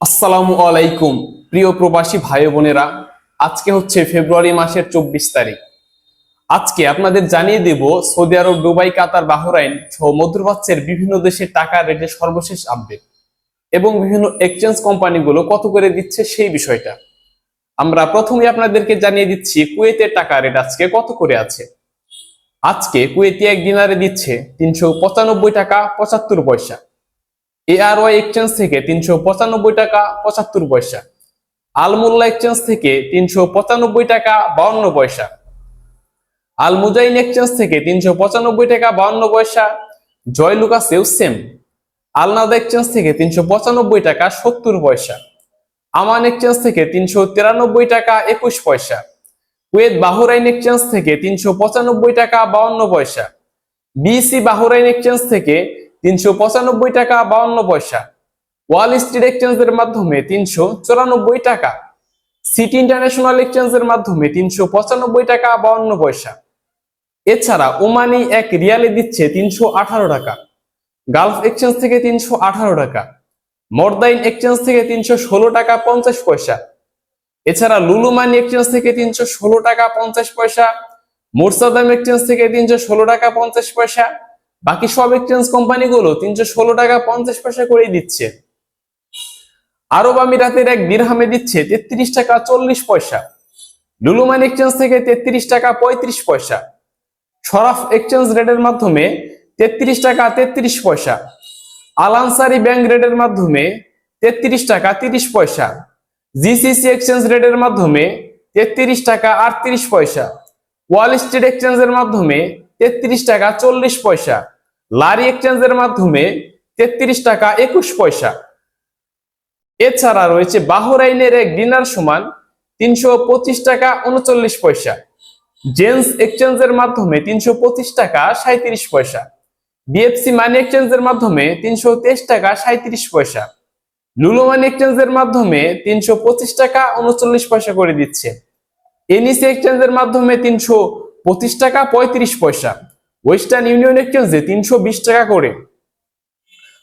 আসসালামু আলাইকুম, প্রিয় প্রবাসী ভাই বোনেরা। আজকে হচ্ছে ফেব্রুয়ারি মাসের চব্বিশ তারিখ। আজকে আপনাদের জানিয়ে দেব, Saudi Arabia, Dubai, Qatar, Bahrain সহ মধ্যপ্রাচ্যের বিভিন্ন দেশের টাকা রেটের সর্বশেষ আপডেট এবং বিভিন্ন এক্সচেঞ্জ কোম্পানিগুলো কত করে দিচ্ছে সেই বিষয়টা। আমরা প্রথমে আপনাদেরকে জানিয়ে দিচ্ছি, কুয়েতের টাকা রেট আজকে কত করে আছে। আজকে কুয়েতি এক দিনারে দিচ্ছে তিনশো পঁচানব্বই টাকা পঁচাত্তর পয়সা। এআরওয়াই এক্সচেঞ্জ থেকে তিনশো পঁচানব্বই টাকা পঁচাত্তর পয়সা। আলমুল্লা এক্সচেঞ্জ থেকে তিনশো পঁচানব্বই টাকা বাউন্ন পয়সা। আল এক্সচেঞ্জ থেকে তিনশো পঁচানব্বই টাকা বাউন্ন পয়সা। জয় লুকাসেও সেম আলনাদা এক্সচেঞ্জ থেকে তিনশো পঁচানব্বই টাকা সত্তর পয়সা। আমান এক্সচেঞ্জ থেকে তিনশো তিরানব্বই টাকা একুশ পয়সা। কুয়েত বাহরাইন এক্সচেঞ্জ থেকে তিনশো পঁচানব্বই টাকা বাউন্ন পয়সা। বিসি বাহরাইন এক্সচেঞ্জ থেকে তিনশো পঁচানব্বই টাকা, বাউন্ন পয়সা। ওয়াল স্ট্রিট এক্সচেঞ্জের মাধ্যমে তিনশো চুরানব্বই টাকা। সিটি ইন্টারন্যাশনাল এক্সচেঞ্জের মাধ্যমে তিনশো পঁচানব্বই টাকা, বাউন্ন পয়সা। এছাড়া ওমানি এক রিয়ালে দিচ্ছে তিনশো আঠারো টাকা। গালফ এক্সচেঞ্জ থেকে তিনশো আঠারো টাকা। মর্দাইন এক্সচেঞ্জ থেকে তিনশো ষোলো টাকা, পঞ্চাশ পয়সা। এছাড়া লুলু মানি এক্সচেঞ্জ থেকে তিনশো ষোলো টাকা, পঞ্চাশ পয়সা। মোরসাদাম এক্সচেঞ্জ থেকে তিনশো ষোলো টাকা, পঞ্চাশ পয়সা। বাকি সব এক্সচেঞ্জ কোম্পানিগুলো তিনশো ষোলো টাকা পঞ্চাশ পয়সা করেই দিচ্ছে। আরব আমিরাতের এক দিরহামে দিচ্ছে তেত্রিশ টাকা চল্লিশ পয়সা। লুলুমান এক্সচেঞ্জ থেকে তেত্রিশ টাকা পঁয়ত্রিশ পয়সা। সরাফ এক্সচেঞ্জ রেটের মাধ্যমে তেত্রিশ টাকা তেত্রিশ পয়সা। আলানসারি ব্যাংক রেটের মাধ্যমে তেত্রিশ টাকা তিরিশ পয়সা। জিসিসি এক্সচেঞ্জ রেটের মাধ্যমে তেত্রিশ টাকা আটত্রিশ পয়সা। ওয়াল স্ট্রিট এক্সচেঞ্জের মাধ্যমে তেত্রিশ টাকা চল্লিশ পয়সা। লারি এক্সচেঞ্জের মাধ্যমে তেত্রিশ টাকা একুশ পয়সা। এছাড়া রয়েছে বাহরাইনের এক ডিনার সমান তিনশো পঁচিশ টাকা উনচল্লিশ পয়সা। জেন্স এক্সচেঞ্জের মাধ্যমে তিনশো পঁচিশ টাকা সাঁত্রিশ পয়সা। বিএফসি মানি এক্সচেঞ্জের মাধ্যমে তিনশো তেইশ টাকা সাঁত্রিশ পয়সা। লুলু মানি এক্সচেঞ্জের মাধ্যমে তিনশো পঁচিশ টাকা উনচল্লিশ পয়সা করে দিচ্ছে। এনইসি এক্সচেঞ্জের মাধ্যমে তিনশো পঁচিশ টাকা পঁয়ত্রিশ পয়সা। ওয়েস্টার্ন ইউনিয়ন এক্সচেঞ্জে তিনশো বিশ টাকা করে।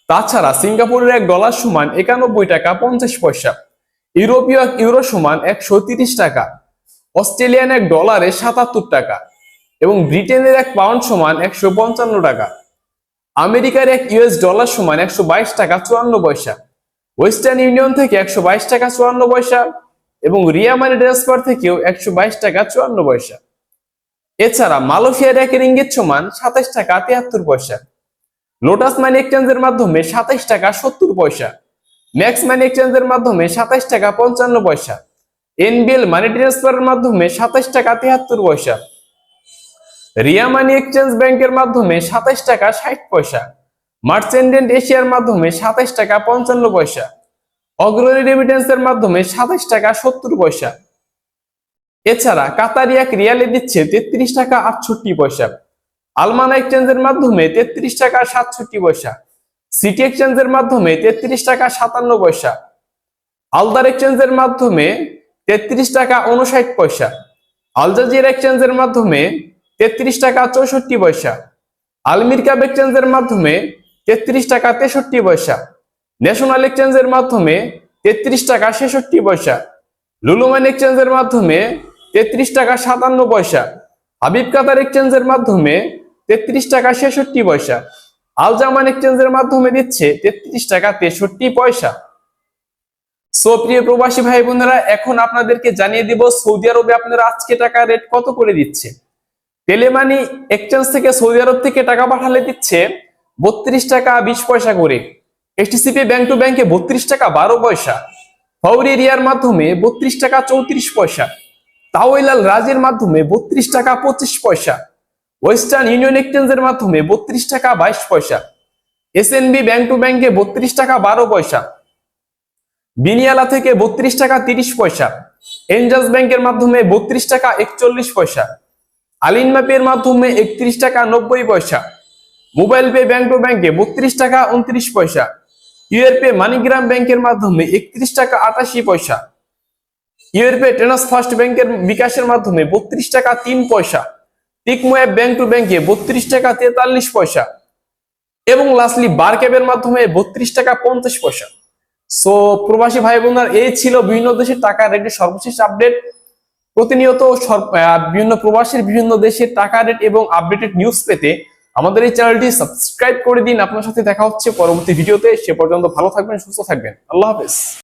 তাছাড়া সিঙ্গাপুরের এক ডলার সমান একানব্বই টাকা পঞ্চাশ পয়সা। ইউরোপীয় এক ইউরো সমান একশো তিরিশ টাকা। অস্ট্রেলিয়ান এক ডলারে সাতাত্তর টাকা। এবং ব্রিটেনের এক পাউন্ড সমান একশো পঞ্চান্ন টাকা। আমেরিকার এক ইউএস ডলার সমান একশো বাইশ টাকা চুয়ান্ন পয়সা। ওয়েস্টার্ন ইউনিয়ন থেকে একশো বাইশ টাকা চুয়ান্ন পয়সা। এবং রিয়া মানি ট্রান্সফার থেকেও একশো বাইশ টাকা চুয়ান্ন পয়সা। এছাড়া মালয়েশিয়ার এক রিঙ্গিত সমান সাতাইশ টাকা তিয়াত্তর পয়সা। লোটাস মানি এক্সচেঞ্জের মাধ্যমে সাতাইশ টাকা সত্তর পয়সা। ম্যাক্স মানি এক্সচেঞ্জের মাধ্যমে সাতাইশ টাকা পঞ্চান্ন পয়সা। এনবিএল মানি ট্রান্সফারের মাধ্যমে সাতাইশ টাকা তিয়াত্তর পয়সা। রিয়া মানি এক্সচেঞ্জ ব্যাংকের মাধ্যমে সাতাইশ টাকা ষাট পয়সা। মার্চেন্ডেন্ট এশিয়ার মাধ্যমে সাতাইশ টাকা পঞ্চান্ন পয়সা। অগ্রণী রেমিটেন্সের মাধ্যমে সাতাইশ টাকা সত্তর পয়সা। এছাড়া কাতারি এক রিয়ালে দিচ্ছে তেত্রিশ টাকা আটষট্টি পয়সা। আলমানা এক্সচেঞ্জের মাধ্যমে তেত্রিশ টাকা সাতষট্টি পয়সা। সিটি এক্সচেঞ্জের মাধ্যমে তেত্রিশ টাকা সাতান্ন পয়সা। আলদার এক্সচেঞ্জের মাধ্যমে তেত্রিশ টাকা উনষাট পয়সা। আলজাজির এক্সচেঞ্জের মাধ্যমে তেত্রিশ টাকা চৌষট্টি পয়সা। আলমির ক্যাব এক্সচেঞ্জের মাধ্যমে তেত্রিশ টাকা তেষট্টি পয়সা। ন্যাশনাল এক্সচেঞ্জের মাধ্যমে তেত্রিশ টাকা ছেষট্টি পয়সা। লুলুমান এক্সচেঞ্জের মাধ্যমে তেত্রিশ টাকা সাতান্ন পয়সা। হাবিব কাতার এক্সচেঞ্জের মাধ্যমে তেত্রিশ টাকা ছেষট্টি পয়সা। আল জামান এক্সচেঞ্জের মাধ্যমে দিচ্ছে তেত্রিশ টাকা তেষট্টি পয়সা। সো, প্রিয় প্রবাসী ভাই বোনেরা, এখন আপনাদেরকে জানিয়ে দিব, সৌদি আরবে আপনারা আজকে টাকা রেট কত করে দিচ্ছে? টেলেমানি এক্সচেঞ্জ থেকে সৌদি আরব থেকে টাকা পাঠালে দিচ্ছে বত্রিশ টাকা বিশ পয়সা করে। এসটিসিপি ব্যাংক টু ব্যাংকে বত্রিশ টাকা বারো পয়সা। ফৌরি রিয়ার মাধ্যমে বত্রিশ টাকা চৌত্রিশ পয়সা। তাওয়াইলাল রাজের মাধ্যমে বত্রিশ টাকা পঁচিশ পয়সা। ওয়েস্টার্ন ইউনিয়ন এক্সচেঞ্জের মাধ্যমে বত্রিশ টাকা বাইশ পয়সা। এসএনবি ব্যাংক টু ব্যাংকে বত্রিশ টাকা বারো পয়সা। বিনিয়ালা থেকে বত্রিশ টাকা তিরিশ পয়সা। এনজাস ব্যাংকের মাধ্যমে বত্রিশ টাকা একচল্লিশ পয়সা। আলিন ম্যাপের মাধ্যমে একত্রিশ টাকা নব্বই পয়সা। মোবাইল পে ব্যাংক টু ব্যাংকে বত্রিশ টাকা উনত্রিশ পয়সা। ইউএর পে মানিগ্রাম ব্যাংকের মাধ্যমে একত্রিশ টাকা আটাশি পয়সা। ইউএর পে ট্রেনাস ফার্স্ট ব্যাংকের বিকাশের মাধ্যমে বত্রিশ টাকা তিন পয়সা। টিকমোয়াব ব্যাংক টু ব্যাংকে বত্রিশ টাকা তেতাল্লিশ পয়সা। এবং লাস্টলি বার ক্যাবের মাধ্যমে বত্রিশ টাকা পঞ্চাশ পয়সা। সো প্রবাসী ভাই বোনার এই ছিল বিভিন্ন দেশের টাকা রেটের সর্বশেষ আপডেট প্রতিনিয়ত বিভিন্ন প্রবাসীর বিভিন্ন দেশের টাকা রেট এবং আপডেটেড নিউজ পেতে আমাদের এই চ্যানেলটি সাবস্ক্রাইব করে দিন। আপনার সাথে দেখা হচ্ছে পরবর্তী ভিডিওতে। সে পর্যন্ত ভালো থাকবেন, সুস্থ থাকবেন। আল্লাহ হাফেজ।